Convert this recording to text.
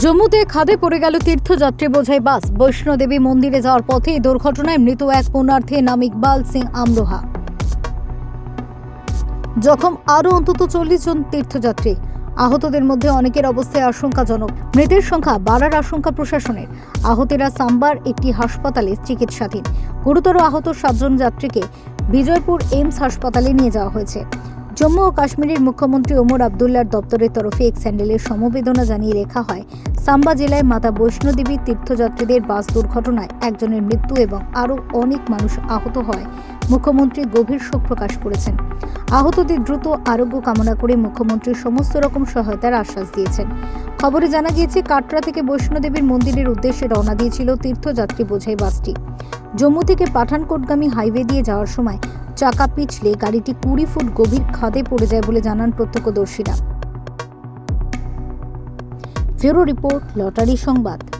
জম্মুতে খাদে পড়ে গেল তীর্থযাত্রী বোঝাই বাস। বৈষ্ণোদেবী মন্দিরে যাওয়ার পথে দুর্ঘটনায় মৃত এক পুণ্যার্থী নাম ইকবাল সিং আমরোহা। জখম আরও অন্তত চল্লিশ জন তীর্থযাত্রী। আহতদের মধ্যে অনেকের অবস্থায় আশঙ্কাজনক। মৃতের সংখ্যা বাড়ার আশঙ্কা প্রশাসনের। আহতেরা সাম্বার একটি হাসপাতালে চিকিৎসাধীন। গুরুতর আহত সাতজন যাত্রীকে বিজয়পুর এইমস হাসপাতালে নিয়ে যাওয়া হয়েছে। জম্মু ও কাশ্মীরের মুখ্যমন্ত্রী ওমর আবদুল্লার দপ্তরের তরফে এক স্যান্ডেলের সমবেদনা জানিয়ে লেখা হয়, সাম্বা জেলায় মাতা বৈষ্ণোদেবী তীর্থযাত্রীদের বাস দুর্ঘটনায় একজনের মৃত্যু এবং আরও অনেক মানুষ আহত হয়, মুখ্যমন্ত্রী গভীর শোক প্রকাশ করেছেন। আহতদের দ্রুত আরোগ্য কামনা করে মুখ্যমন্ত্রী সমস্ত রকম সহায়তার আশ্বাস দিয়েছেন। খবরে জানা গিয়েছে, কাটরা থেকে বৈষ্ণোদেবীর মন্দিরের উদ্দেশ্যে রওনা দিয়েছিল তীর্থযাত্রী বোঝাই বাসটি। জম্মু থেকে পাঠানকোটগামী হাইওয়ে দিয়ে যাওয়ার সময় চাকা পিছলে গাড়িটি কুড়ি ফুট গভীর খাদে পড়ে যায় বলে জানান প্রত্যক্ষদর্শীরা। ব্যুরো রিপোর্ট, লটারি সংবাদ।